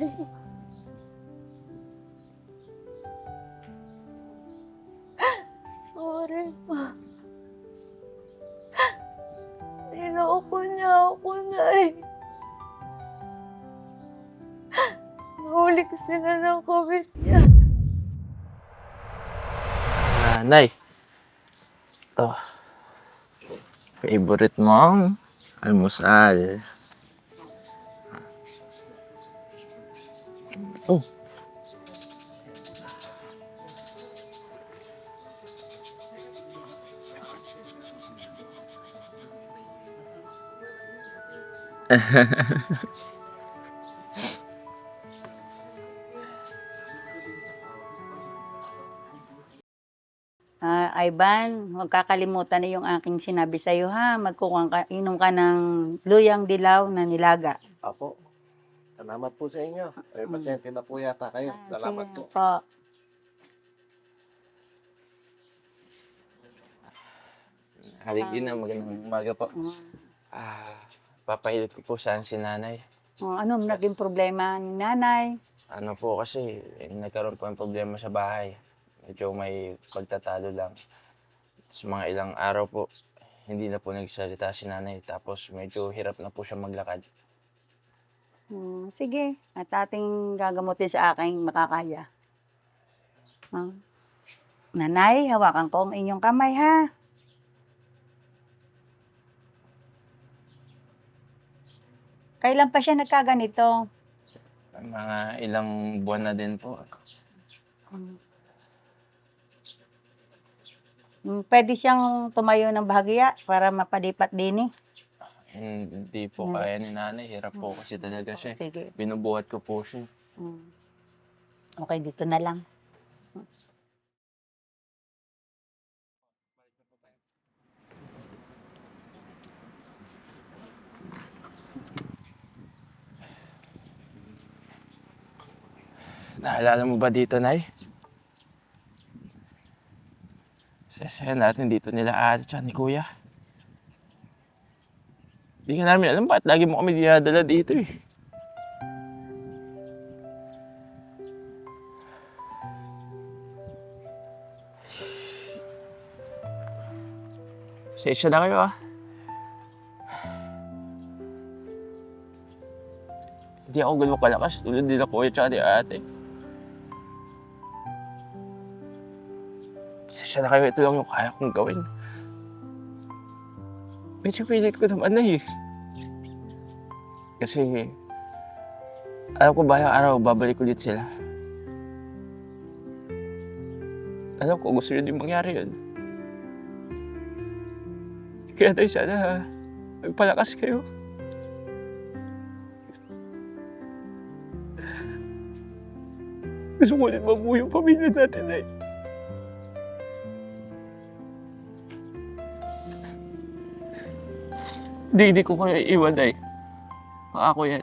Nay. Sorry ma. Niloko niya ako, Nay. Nahuli ko sila ng kabit niya. Nanay. Oh. Favorite mong almusal. Oh. Ah, Ivan, huwag kakalimutan na yung aking sinabi sa'yo ha. Magkukuha ka, inom ka ng luyang dilaw na nilaga. Apo. Salamat po sa inyo. Ay, pasyente na po yata kayo. Ah, Salamat po. po. Halig ina, magandang umaga po. Mm. Ah, papahilot ko po saan si nanay. Oh, ano naging problema ni nanay? Ano po kasi, eh, nagkaroon po ng problema sa bahay. Medyo may pagtatalo lang. Sa mga ilang araw po, hindi na po nagsalita si nanay. Tapos medyo hirap na po siya maglakad. Hmm, sige, at ating gagamutin sa aking makakaya. Ah. Nanay, hawakan ko ang inyong kamay ha. Kailan pa siya nagkaganito? Mga ilang buwan na din po. Mm, Pwede siyang tumayo ng bahagya para mapalipat din eh. Hindi po Hmm. kaya ni nanay. Hirap po kasi talaga siya. Sige. Binubuhat ko po siya. Mm. Okay, dito na lang. Naalala mo ba dito, Nay? Sasaya natin dito nila ate tsaka ni kuya. Hindi ka namin alam bakit lagi mo kami dinadala dito eh. Pasensya na kayo ah. Hindi ako ganun kalakas tulad nila kuya tsaka ni ate. Pasensya na kayo, ito lang yung kaya kong gawin. Medyo pilit ko naman na eh. Kasi, alam ko balang araw, babalik ulit sila. Alam ko, gusto nyo din mangyari yun. Kaya tayo sana, magpalakas kayo. Gusto ko ulit mabuo yung pamilya natin eh. Hindi, hindi ko kayo iiwan ay. Ako yan.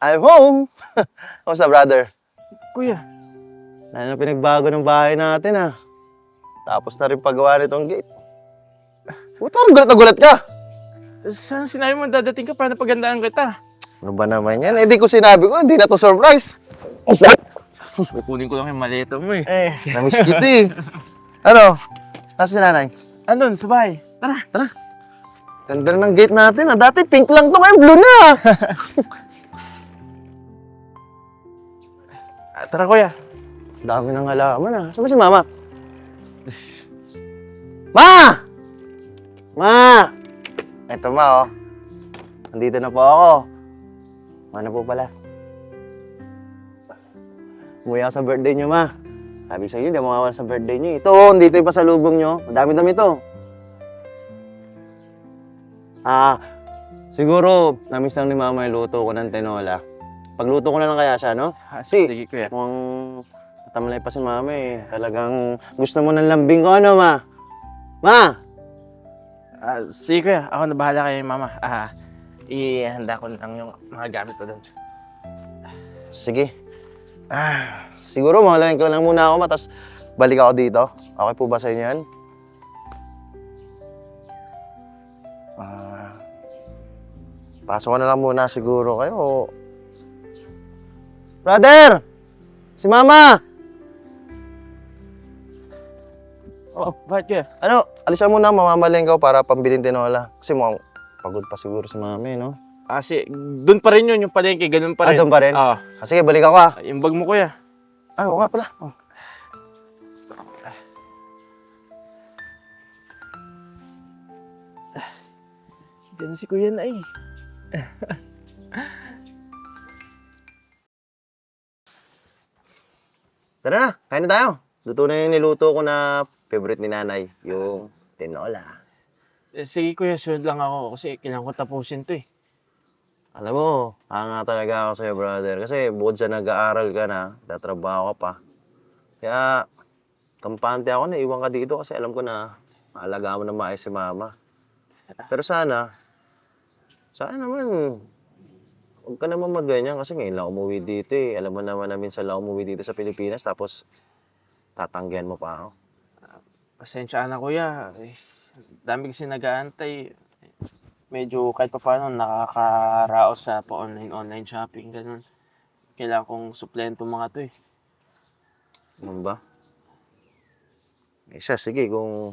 I'm home! Kamusta, brother? Kuya, Ano na pinagbago ng bahay natin, ah. Tapos na rin paggawa nitong gate. Ba't parang gulat na gulat ka? saan sinabi mo dadating ka para napagandaan kita? Ano ba naman yan? Eh, di ko sinabi ko, hindi na to surprise. Kukunin ko lang yung maleta mo eh. Eh, namiss kita eh. Ano? Nasa si nanay? Andun, sa bahay. Tara. Ganda ng gate natin, ah. Dati pink lang to, ngayon blue na. Ah, Tara kuya. Dami ng halaman, ah. Saan ba si mama? Ma! Ma! Eto ma, oh. Nandito na po ako. Ano po pala? Umuwi ako sa birthday niyo, ma. Sabi sa inyo, hindi ako mawawala sa birthday niyo. Ito, oh, dito yung pasalubong niyo. Ang dami-dami to. Ah, siguro, namiss lang ni mama yung luto ko ng tinola. Pagluto ko na lang kaya siya, no? Ah, Si- Sige kuya. Mukhang tatamlay pa si mama eh. Talagang gusto mo ng lambing ko, ano, ma? Ma! Ah, sige ako na bahala kay mama. Ah, ihanda ko lang yung mga gamit ko doon. Sige. Ah, siguro mahalain ko lang muna ako, ma, tapos balik ako dito. Okay po ba sa inyo yan? Ah, pasok na lang muna siguro kayo. Brother! Si Mama! Oh, bakit kaya? Ano, alisan mo na, mamamalengke ko para pambilin tinola. Kasi mukhang pagod pa siguro si Mami, no? Kasi, doon pa rin yun, yung palengke, ganun pa Ah, rin. doon pa rin? Oo. Ah, sige, balik ako ah. yung bag mo, kuya. Ah, oo nga pala. Oh. Diyan si kuya na eh. Tara na, kain na tayo. Luto na yung niluto ko na favorite ni nanay, yung tinola. Eh, Sige kuya, sunod lang ako kasi kailangan ko tapusin to eh. Alam mo, hanga talaga ako sa'yo, brother. Kasi bukod sa nag-aaral ka na, tatrabaho ka pa. Kaya, kampante ako na iwan ka dito kasi alam ko na maalagaan mo na maayos si mama. Pero sana, sana naman, huwag ka naman magganyan kasi ngayon lang umuwi dito eh. Alam mo naman na minsan lang umuwi dito sa Pilipinas tapos tatanggihan mo pa ako. Pasensya na kuya. Eh, dami kasi nag-aantay. Medyo kahit pa paano nakakaraos sa pa-online online shopping, ganun. Kailangan kong suplento mga to eh. Ano ba? Isa, sige, kung...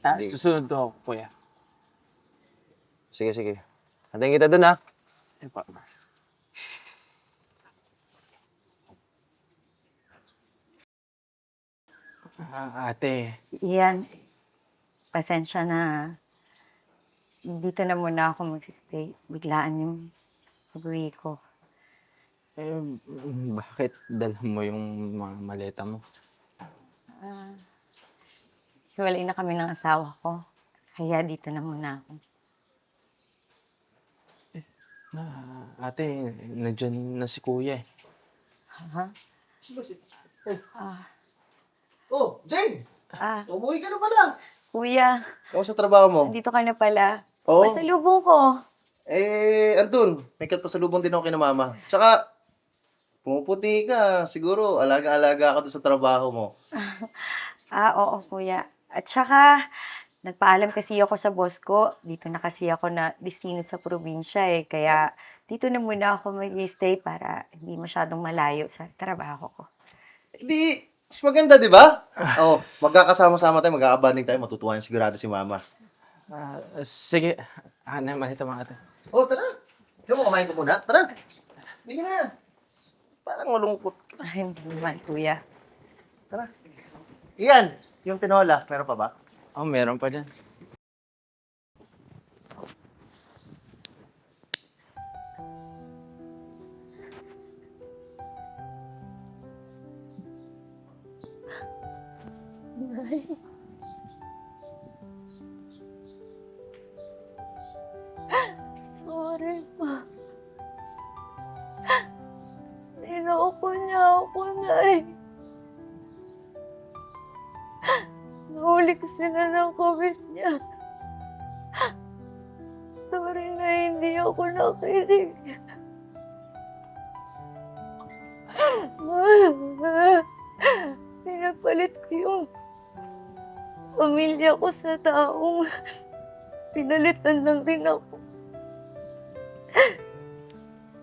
Ah, Hindi. susunod to ako, kuya. Sige, sige. Antayin kita dun, ha? Eh, pa. Ah, ate, Iyan, pasensya na. Dito na muna ako magsistay. Biglaan yung pag-uwi ko. eh, mm, bakit dala mo yung mga maleta mo? Ah, hiwalay na kami ng asawa ko. Kaya dito na muna ako. Ah, ate, nandyan na si kuya eh. Ha? Ah, Oh, Jen! ah, Umuwi ka na pala. kuya, Kamusta trabaho mo? dito ka na pala. Oo. Pasalubong ko. Eh, andun. May pasalubong din ako kay na mama. Tsaka, pumuputi ka. Siguro, alaga-alaga ka doon sa trabaho mo. Ah, oo, kuya. At saka, nagpaalam kasi ako sa boss ko. Dito na kasi ako na destino sa probinsya eh. Kaya, dito na muna ako mag-stay para hindi masyadong malayo sa trabaho ko. Di, mas maganda, di ba? Oo, magkakasama-sama tayo, mag-aabanding tayo, matutuwa yung sigurado si mama. Ah, sige. Ah, na, malita mga ate. Oh, tara. Ikaw mo, kumain ko muna. Tara. Hindi na. Parang malungkot. Ay, hindi naman, kuya. Iyan, yung tinola, meron pa ba? Oh, meron pa dyan. Nay. Sorry, ma. Niloko niya ako, Nay. Nahuli ko sila ng COVID niya. Sorry na hindi ako nakinig. Pamilya ko sa taong pinalitan lang rin ako.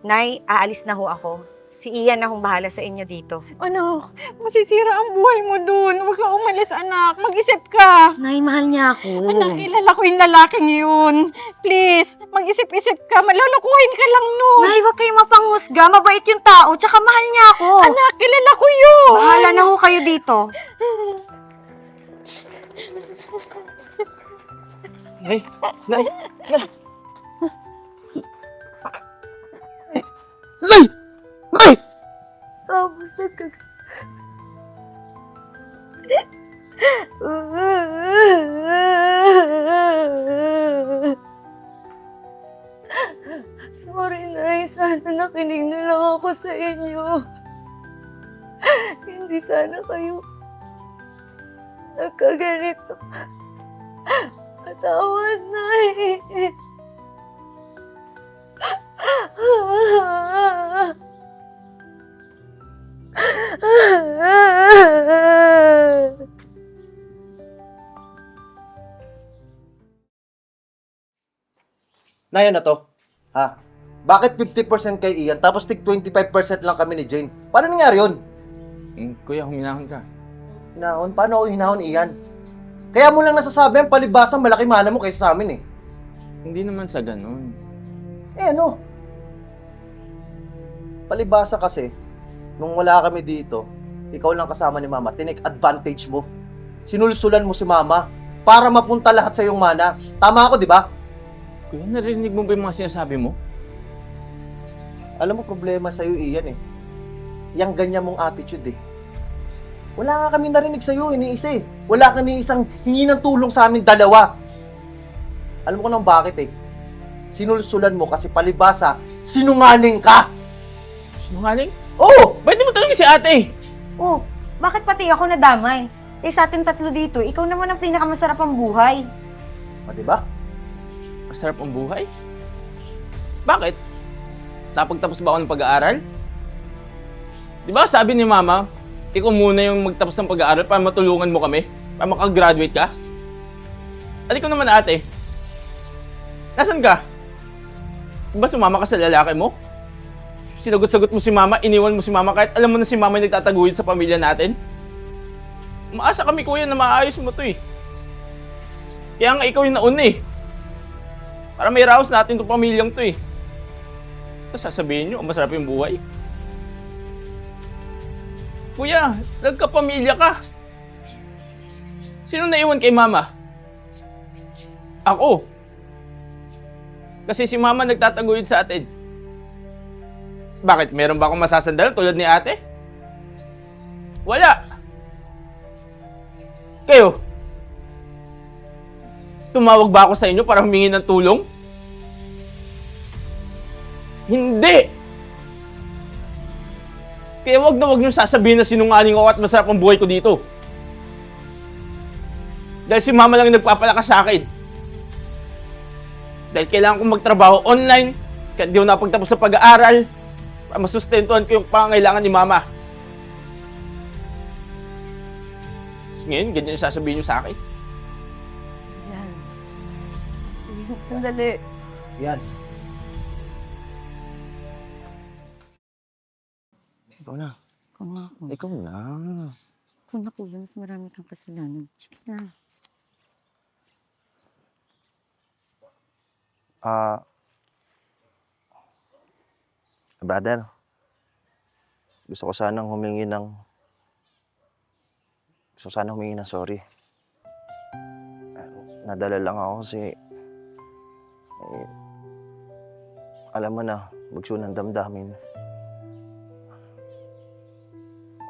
Nay, aalis na ho ako. Si Ian na hong bahala sa inyo dito. Anak, masisira ang buhay mo dun. Huwag ka umalis, anak. Mag-isip ka. Nay, mahal niya ako. Anak, kilala ko yung lalaking yun. Please, mag-isip-isip ka. Malulukuhin ka lang nun. Nay, huwag kayong mapanghusga. Mabait yung tao, tsaka mahal niya ako. Anak, kilala ko yun. Bahala na ho kayo dito. Nay, nay, Nay! Nay! Tapos nagkag... Sorry, Nay. Sana nakinig na lang ako sa inyo. Hindi sana kayo nagkaganito. Patawad na eh. Naya na to. Ha? Bakit 50% kay Ian tapos tig 25% lang kami ni Jane? Paano nangyari yun? Eh, kuya, huminahon ka. Hinahon? Paano ako hinahon, Ian? Kaya mo lang nasasabi ang palibasa malaki mana mo kaysa sa amin eh. Hindi naman sa ganun. Eh ano? Palibasa kasi, nung wala kami dito, ikaw lang kasama ni Mama, tinake advantage mo. Sinulsulan mo si Mama para mapunta lahat sa iyong mana. Tama ako, di ba? Kuya, narinig mo ba yung mga sinasabi mo? Alam mo, problema sa'yo, Ian eh. Yang ganyan mong attitude eh. Wala nga kami narinig sa'yo, iniisa eh. Wala ka ni isang hingi ng tulong sa amin dalawa. Alam mo ko nang bakit eh. Sinulsulan mo kasi palibasa, sinungaling ka! Sinungaling? Oo! Ba't di mo tanongin si ate? Oh, bakit pati ako nadamay? Eh sa ating tatlo dito, ikaw naman ang pinakamasarap ang buhay. O, di ba? Masarap ang buhay? Bakit? Napagtapos ba ako ng pag-aaral? Di ba sabi ni mama, ikaw muna yung magtapos ng pag-aaral para matulungan mo kami? Para makagraduate ka? At ikaw naman ate, nasan ka? Ba sumama ka sa lalaki mo? Sinagot-sagot mo si mama, iniwan mo si mama kahit alam mo na si mama yung nagtataguyod sa pamilya natin? Maasa kami kuya na maayos mo to eh. Kaya nga ikaw yung nauna eh. Para may raos natin itong pamilyang to eh. Tapos sasabihin nyo, masarap yung buhay. Kuya, nagkapamilya ka. Sino naiwan kay mama? Ako. Kasi si mama nagtataguyod sa atin. Bakit? Meron ba akong masasandalan tulad ni ate? Wala. Kayo, tumawag ba ako sa inyo para humingi ng tulong? Hindi! Kaya wag na wag niyo sasabihin na sinungaling ako at masarap ang buhay ko dito. Dahil si mama lang yung nagpapalakas sa akin. Dahil kailangan kong magtrabaho online, kaya di ako napagtapos sa pag-aaral, para masustentuhan ko yung pangangailangan ni mama. Tapos ngayon, ganyan yung sasabihin niyo sa akin. Yan. Sandali. Yan. Ikaw na. Ikaw nga ako. Ikaw na. Kung naku, mas marami kang kasalanan. Sige na. Ah... brother. Gusto ko sanang humingi ng... Gusto ko sanang humingi ng sorry. Ah, nadala lang ako kasi... Eh, alam mo na, bugso ng damdamin.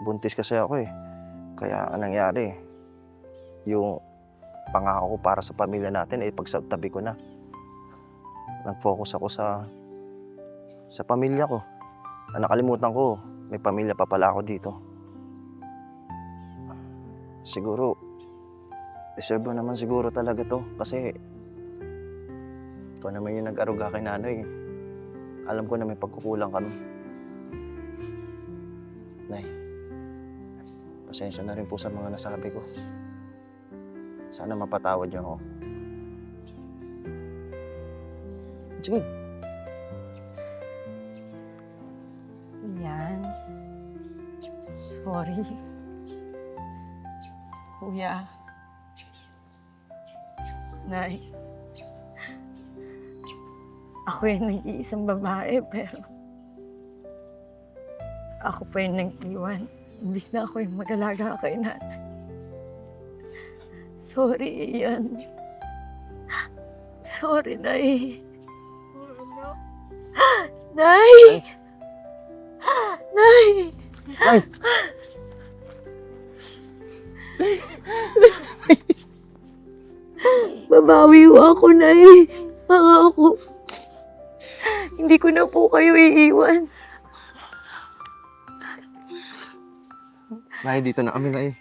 Buntis kasi ako eh. Kaya anong nangyari, yung pangako ko para sa pamilya natin, eh pagsatabi ko na nag-focus ako sa sa pamilya ko. Na nakalimutan ko, may pamilya pa pala ako dito. Siguro, deserve mo naman siguro talaga to. Kasi, ikaw naman yung nag-aruga kay nanay. Alam ko na may pagkukulang kami. Pasensya na rin po sa mga nasabi ko. Sana mapatawad niyo ako. Sige, Yan. Sorry. Kuya. Nay. Ako yung nag-iisang babae, pero ako pa yung nag-iwan. Imbis na ako yung mag-alaga kay nanay. Sorry, Ian. Sorry, Nay. Nay! Nay! Nay! Babawi ho ako, Nay. Pangako. Hindi ko na po kayo iiwan. Nay, dito na kami, Nay.